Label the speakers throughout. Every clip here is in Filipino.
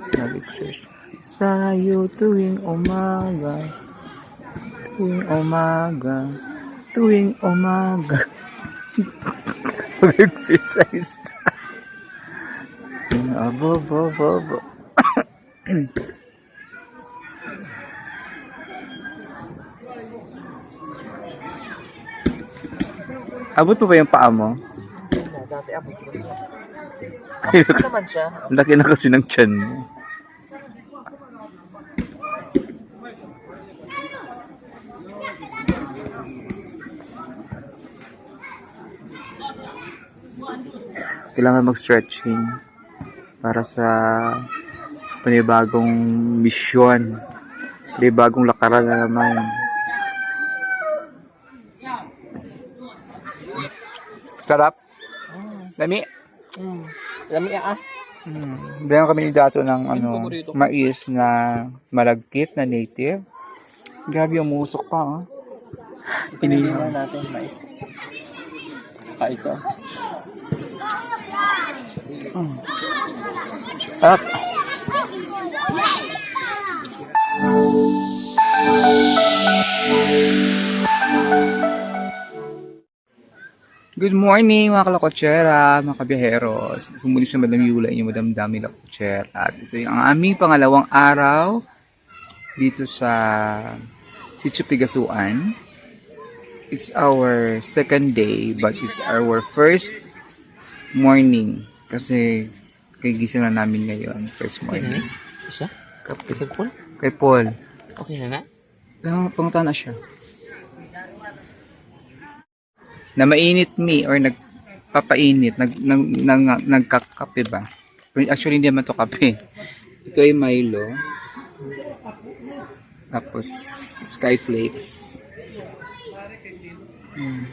Speaker 1: Mag-exercise tayo tuwing umaga. Tuwing umaga. Tuwing umaga. Mag-exercise tayo. Abo, abo, abo, abo. Abot mo ba yung paa mo?
Speaker 2: Dati abot ko. Ano naman siya?
Speaker 1: Laki na kasi ng tiyan mo. Kailangan mag-stretching para sa panibagong misyon. Panibagong lakaran na naman. Sarap. Lami.
Speaker 2: Hmm. Lami ah.
Speaker 1: Hmm. Bigyan kami ni Dato ng ano, mais na malagkit na native. Grabe yung musok pa, ah.
Speaker 2: Pinili na natin mais. Saka ito.
Speaker 1: Up. Good morning mga kalakotsera, mga kabiyaheros. Sumuli sa Madam Yula, inyong Madam Dami Lakotsera. At ito yung ang aming pangalawang araw dito sa Sitio Pigasuan. It's our second day, but it's our first morning. Kasi kagising na namin ngayon, first morning.
Speaker 2: Isa?
Speaker 1: Kape.
Speaker 2: Cellphone?
Speaker 1: Kay Paul.
Speaker 2: Okay na na?
Speaker 1: Pangunta na siya. Na mainit mi or nagpapainit, nag, nag, nag, nagkakape ba? Actually, hindi naman to kape. Ito ay Milo. Tapos, Skyflakes. Hmm.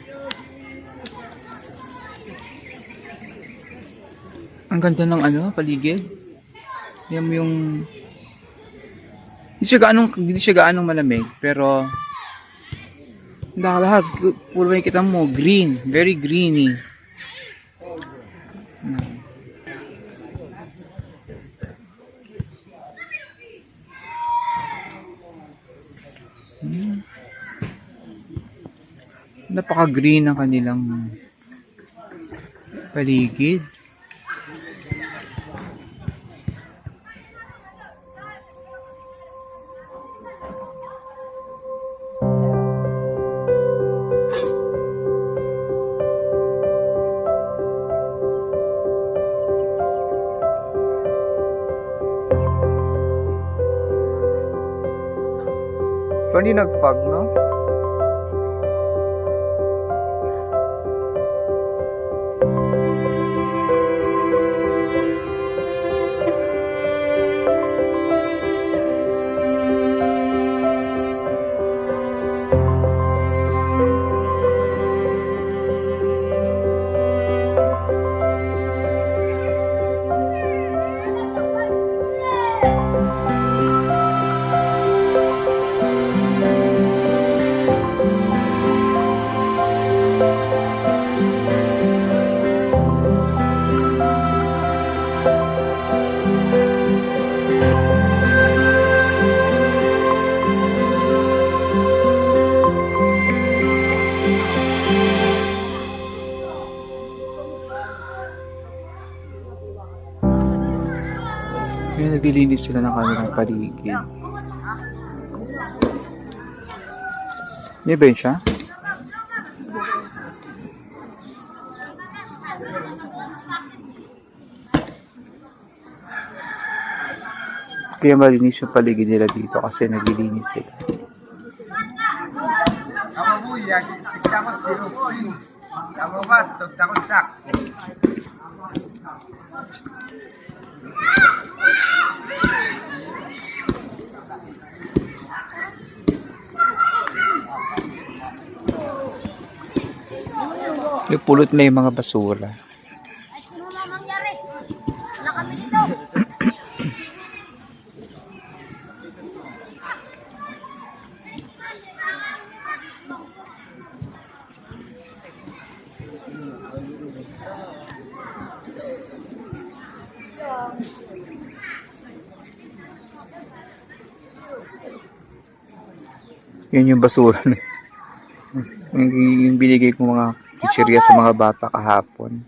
Speaker 1: Ang ganda ng ano, paligid. Yan yung hindi siya gaanong hindi siya gaanong malamig pero lahat puro may kita mo green very greeny Hmm. Hmm. napaka-green ang kanilang paligid. Hindi nag-fog, no? Paligid. May ba yun siya? Kaya malinis yung paligid nila dito kasi naglilinis sila. Yung Nagpulot na yung mga basura. Yun yung basura. yung, yung binigay ko mga chichirya sa mga bata kahapon.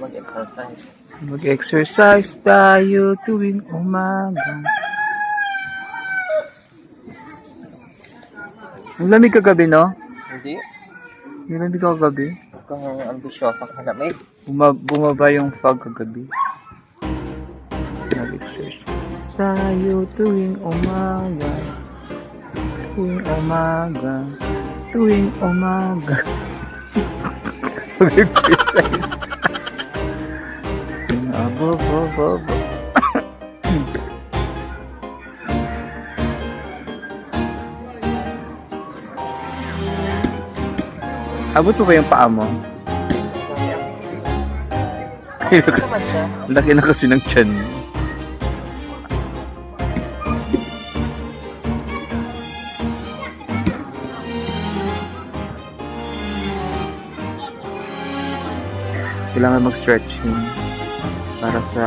Speaker 2: Mag-exercise.
Speaker 1: Mag-exercise tayo tuwing umaga. Ang lamig kagabi, no?
Speaker 2: Hindi.
Speaker 1: Ang lamig kagabi.
Speaker 2: Kang ambisyosa ka na may.
Speaker 1: Buma bumaba yung fog kagabi. Mag-exercise tayo tuwing umaga. Tuwing umaga. Tuwing umaga. Mag-exercise. Abo, abo, abo, abo. Abot mo ba yung paa mo? Laki na kasi ng tiyan mo. Kailangan mag-stretching para sa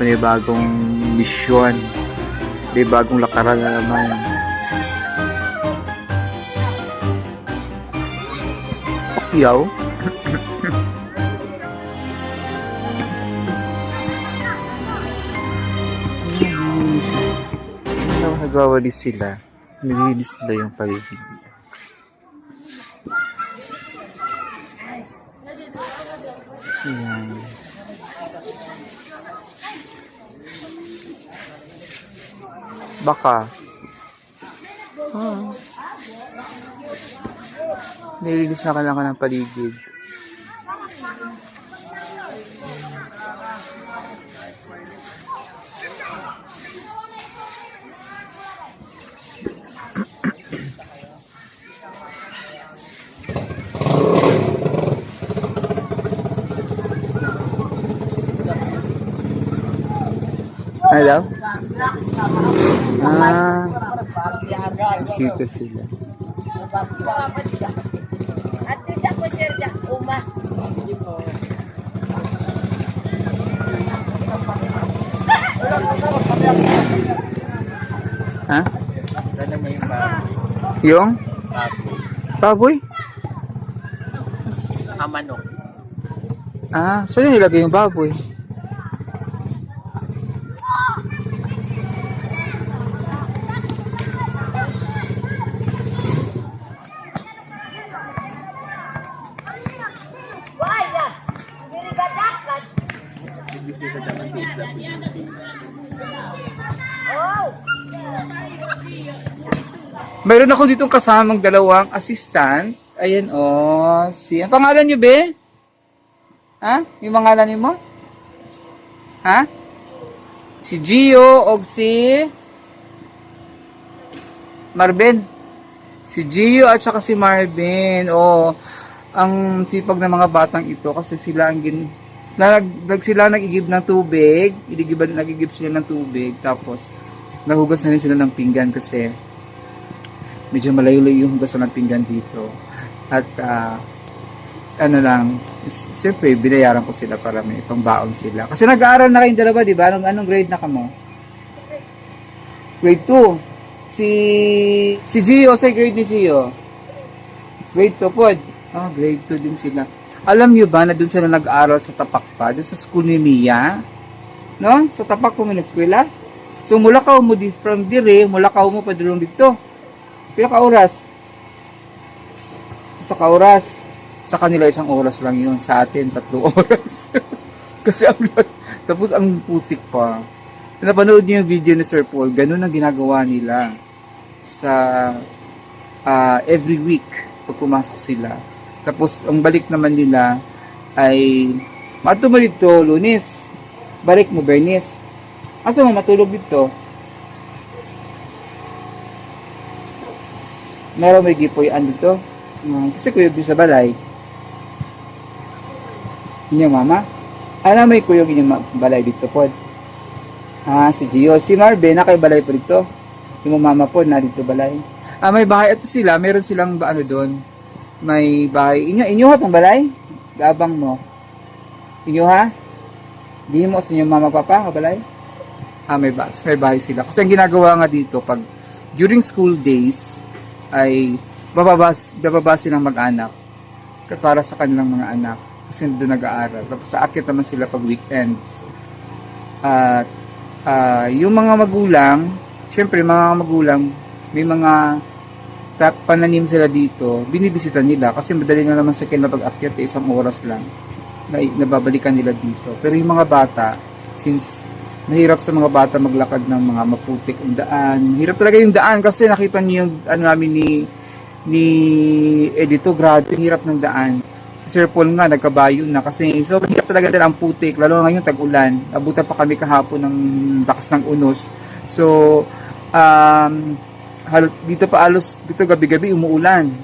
Speaker 1: panibagong misyon. May bagong lakaran na naman. Ano nagwawalis sila? Nilinis nila yung paligid. Ayan. Baka. Ah. Nilinis na ka lang ka ng paligid. Ah, sito sila.
Speaker 3: At po siya dyan, uma.
Speaker 1: Ha?
Speaker 2: Mo yung baboy?
Speaker 1: Yung?
Speaker 2: Baboy.
Speaker 1: Baboy?
Speaker 2: Ah, manok.
Speaker 1: Ah, saan nilagay yung baboy? Mayroon ako ditong kasamang dalawang assistant. Ayan, oh. Si, ang pangalan niyo, be? Ha? Yung pangalan niyo mo? Ha? Si Gio o si Marvin. Si Gio at saka si Marvin. Oh, ang sipag ng mga batang ito kasi sila ang gin nag, sila nagigib ng tubig, idigiban nagigib sila ng tubig tapos nahugas na rin sila ng pinggan kasi medyo malayo-layo yung hugasan ng pinggan dito. At ah, ano lang, siyempre binayaran ko sila para may pangbaon sila. Kasi nag-aaral na kayong dalawa, di ba? Anong, anong grade na kamo? Grade 2. Si si Gio, sa grade ni Gio? Grade 2 po. Ah, grade 2 din sila. Alam niyo ba na doon sila nag-aaral sa Tapak pa? Doon sa school ni Mia? No? Sa Tapak ko may nag-eskwela? So, mula ka mo di from dire, mula ka mo padulong dito. Pila ka oras? Sa ka oras. Sa kanila isang oras lang yun. Sa atin, tatlong oras. Kasi ang tapos ang putik pa. Napanood niyo yung video ni Sir Paul, ganun ang ginagawa nila sa ah, every week pag pumasok sila. Tapos ang balik naman nila ay mato mo dito lunes. Balik mo Bernis. Asa mo matulog dito? Meron may gipoy-an dito. Hmm, kasi kuyog sa balay. Inyong mama? Ano may kuyog inyong balay dito po? Ah, si Gio. Si Marvin, na kay balay po dito. Yung mama po, na dito balay. Ah, may bahay at sila. Meron silang ba, ano doon? May bahay. Inyo, inyo ang balay? Gabang mo. Inyo ha? Di mo sa inyong mama papa, kabalay? Ah, may bahay, may bahay sila. Kasi ang ginagawa nga dito, pag during school days, ay bababas, bababa silang mag-anak para sa kanilang mga anak. Kasi doon nag-aaral. Tapos sa akit naman sila pag weekends. At ah, yung mga magulang, syempre mga magulang, may mga pananim sila dito, binibisita nila kasi madali na naman sa kanila pag-akyat eh, isang oras lang na nababalikan nila dito. Pero yung mga bata, since mahirap sa mga bata maglakad ng mga maputik ang daan, hirap talaga yung daan kasi nakita niyo yung ano namin ni ni Edito, grabe, hirap ng daan. Si Sir Paul nga, nagkabayo na kasi so hirap talaga din ang putik, lalo ngayon tag-ulan. Abutan pa kami kahapon ng bakas ng unos. So, um, dito pa alos, dito gabi-gabi umuulan.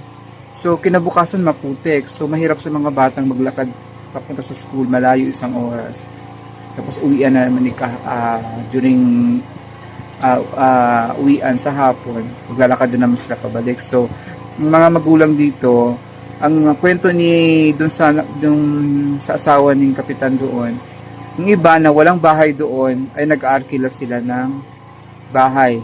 Speaker 1: So, kinabukasan maputik. So, mahirap sa mga batang maglakad papunta sa school, malayo isang oras. Tapos, uwian na naman ni ka, ah, during ah, ah, uwian sa hapon. Maglalakad din naman sila pabalik. So, mga magulang dito, ang kwento ni dun sa dun sa asawa ng kapitan doon, yung iba na walang bahay doon ay nag-aarkila sila ng bahay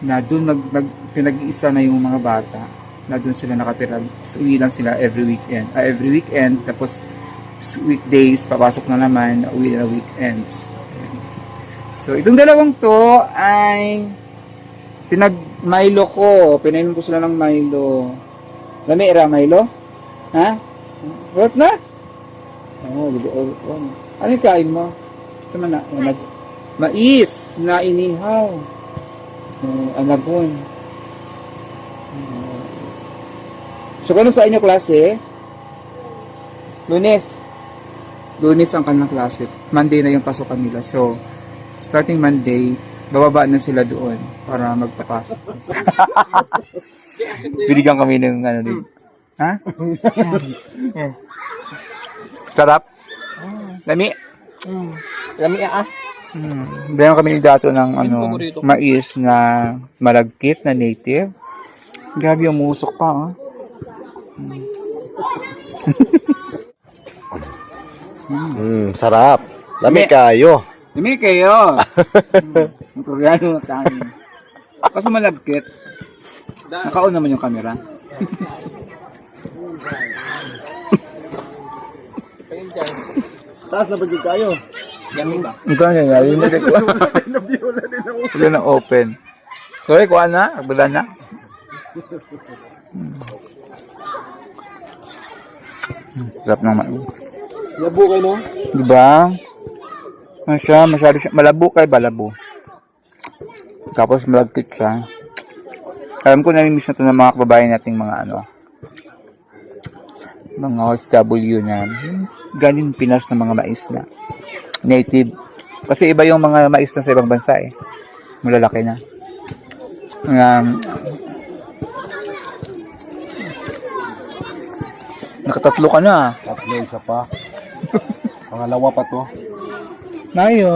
Speaker 1: na doon nag, nag pinag-iisa na yung mga bata na doon sila nakatira. So, uwi lang sila every weekend. Ah, every weekend, tapos weekdays, papasok na naman, uwi na weekends. So, itong dalawang to ay pinag-Milo ko. Pinainom ko sila ng Milo. Lami ra Milo? Ha? What na? Oo, oh, oh, oh. Ano yung kain mo? Ito man na. Mais. Mais na inihaw. Uh, anabon. Uh, so, kano sa inyo klase? Lunes. Lunes ang kanilang klase. Monday na yung pasokan nila. So, starting Monday, bababa na sila doon para magpapasok. Binigyan kami ng ano din. Ha? Sarap? Lami?
Speaker 2: Lami ah.
Speaker 1: Hmm. Binigyan kami Dato ng ano, mais na malagkit na native. Grabe yung musok pa, ha?
Speaker 2: Mm, sarap. Lami kayo.
Speaker 1: Lami kayo! Ang koreano na tayo. Kaso malagkit. Nakaon naman yung camera.
Speaker 2: Taas na ba kayo?
Speaker 1: Ikaw na nga, yun na ko. Wala na open. Sorry, kuha na. Agbala na. Hmm, Sarap naman.
Speaker 2: Labo kayo no?
Speaker 1: Diba? Ano siya? Masyado siya. Malabo kay balabo. Tapos malagkit siya. Alam ko namimiss na ito ng mga kababayan nating mga ano. Mga OFW na. Galing Pinas na mga mais na. Native. Kasi iba yung mga mais na sa ibang bansa eh. Malalaki na. Um, nakatatlo ka na.
Speaker 2: Tatlo isa pa. Pangalawa pa to.
Speaker 1: Nayo.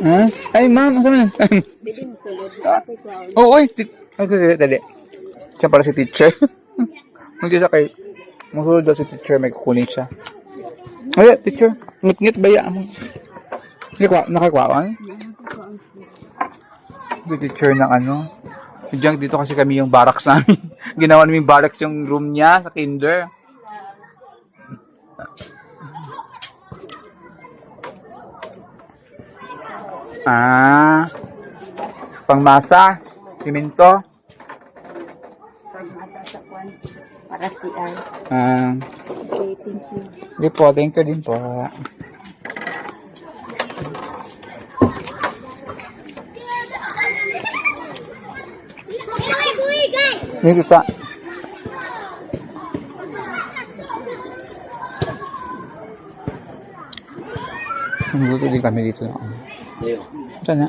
Speaker 1: Ha? Ay, ma'am, asa man? Oo, oy. tit- Ay, dali. Siya para si teacher. Hindi siya kay... Masulod daw si teacher, may kukunin siya. Ay, teacher. Ngit-ngit ba yan mo? Nakakwa, nakakwawan? Si teacher ng ano. Diyan dito kasi kami yung barracks namin. Ginawa namin barracks yung room niya sa kinder. Ah. Pangmasa. Simento.
Speaker 3: Pagmasa sa kwan. Para si Ay.
Speaker 1: Ah.
Speaker 3: Okay, thank you.
Speaker 1: Hindi po. Thank you din po. Hindi kita. Nagluto din kami dito. Saan na?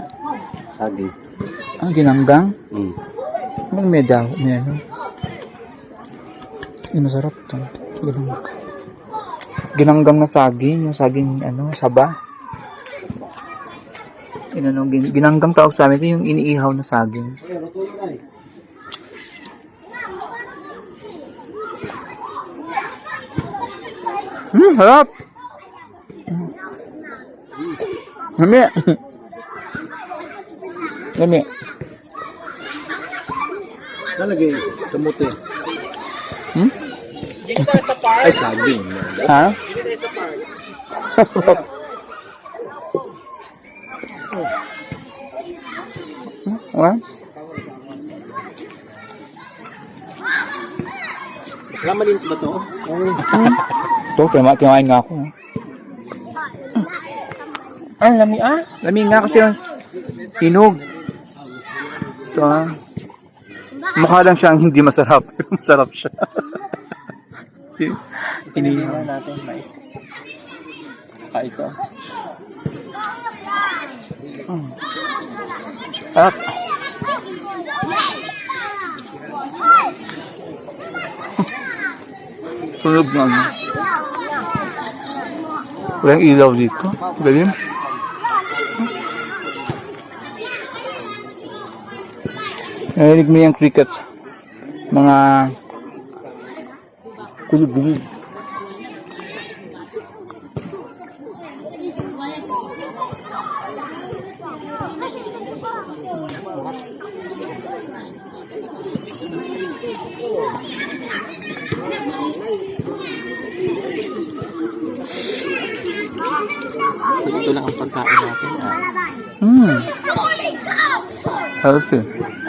Speaker 2: Sagi.
Speaker 1: Ah, ginanggang?
Speaker 2: Mm.
Speaker 1: Ano may daw? May ano? Hindi masarap to. Ginanggang. Ginanggang na saging. Yung saging, ano, saba. Yun, ano, gin- ginanggang tawag sa amin. Ito yung iniihaw na saging. Hmm, harap. Lami. Lami.
Speaker 2: Nalagay kamote.
Speaker 1: Hmm?
Speaker 2: Ay, saging.
Speaker 1: Ha? What?
Speaker 2: Ramalins ba to?
Speaker 1: Ito, kima kimain nga ako.
Speaker 2: Ay, lami ah.
Speaker 1: Lamig nga kasi yung hinog. Ito ah. Mukha lang siyang hindi masarap. masarap siya. Ini
Speaker 2: Tingnan natin mais. Pa ito.
Speaker 1: At Tunog na ano. Walang ilaw dito. Galing. Narinig mo yung crickets. Mga kulog-kulog.
Speaker 2: Ito lang ang pagkain natin. Ah.
Speaker 1: Hmm. Healthy.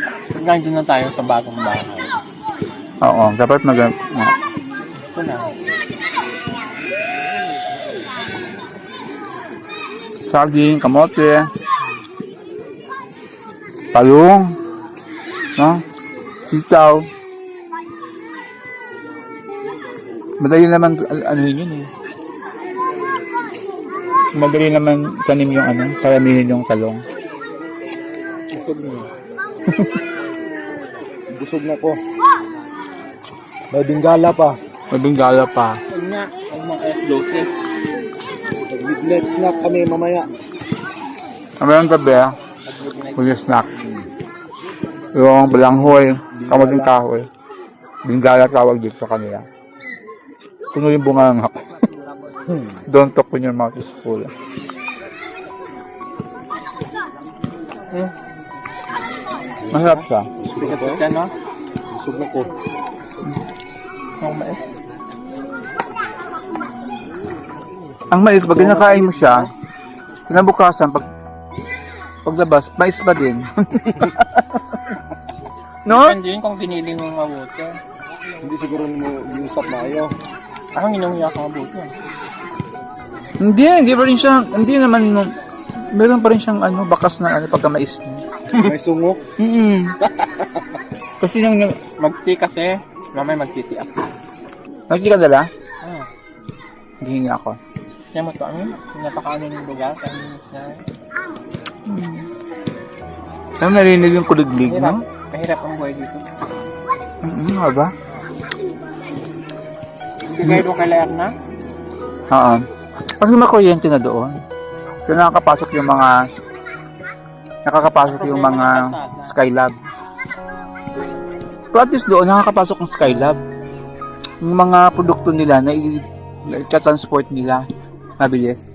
Speaker 2: Hanggang dyan na tayo sa bagong bahay.
Speaker 1: Oo, dapat mag...
Speaker 2: Ito na.
Speaker 1: saging, kamote, talong, no? sitaw. Madali naman ano yun eh. Madali naman tanim yung ano, karamihin yung talong.
Speaker 2: Na. Busog na ko. May bingala pa.
Speaker 1: Mabinggala pa.
Speaker 2: Huwag nga. Huwag mga F12. Midnight snack kami mamaya.
Speaker 1: Kamayang gabi, ah,
Speaker 2: Midnight.
Speaker 1: huli snack. Yung balanghoy, kamuting kahoy. Bingala tawag dito sa kanila. Puno yung bunganga. Don't talk when your mouth is full.
Speaker 2: Hmm.
Speaker 1: Masarap siya.
Speaker 2: Sikat ka no? Busog na ko. Ang mais.
Speaker 1: Ang mais, pag kinakain mo siya, kinabukasan, pag paglabas, mais pa din. no?
Speaker 2: Depende yun kung pinili mo mabuti.
Speaker 4: Hindi siguro mo usap na ayaw.
Speaker 2: Parang inumiyak ka mabuti.
Speaker 1: Hindi, hindi pa rin siya, hindi naman, meron pa rin siyang ano, bakas na ano, pagka mais.
Speaker 4: May sungo.
Speaker 1: Mm Kasi nang,
Speaker 2: Mag-tea kasi. Mamaya mag-tea ako.
Speaker 1: nakikita ka dala?
Speaker 2: Ah.
Speaker 1: Hindi nga ako.
Speaker 2: Kaya mo to, ano? Napakaano yung lugar. Kaya na.
Speaker 1: Ano narinig yung
Speaker 2: Mahirap.
Speaker 1: no?
Speaker 2: Mahirap ang buhay dito.
Speaker 1: Mm, nga ba?
Speaker 2: Hindi kayo doon kay na?
Speaker 1: Oo. Kasi may kuryente na doon. So nakakapasok yung mga nakakapasok yung mga Skylab. Pero at least doon nakakapasok ang Skylab. Yung mga produkto nila na i- i- transport nila mabilis.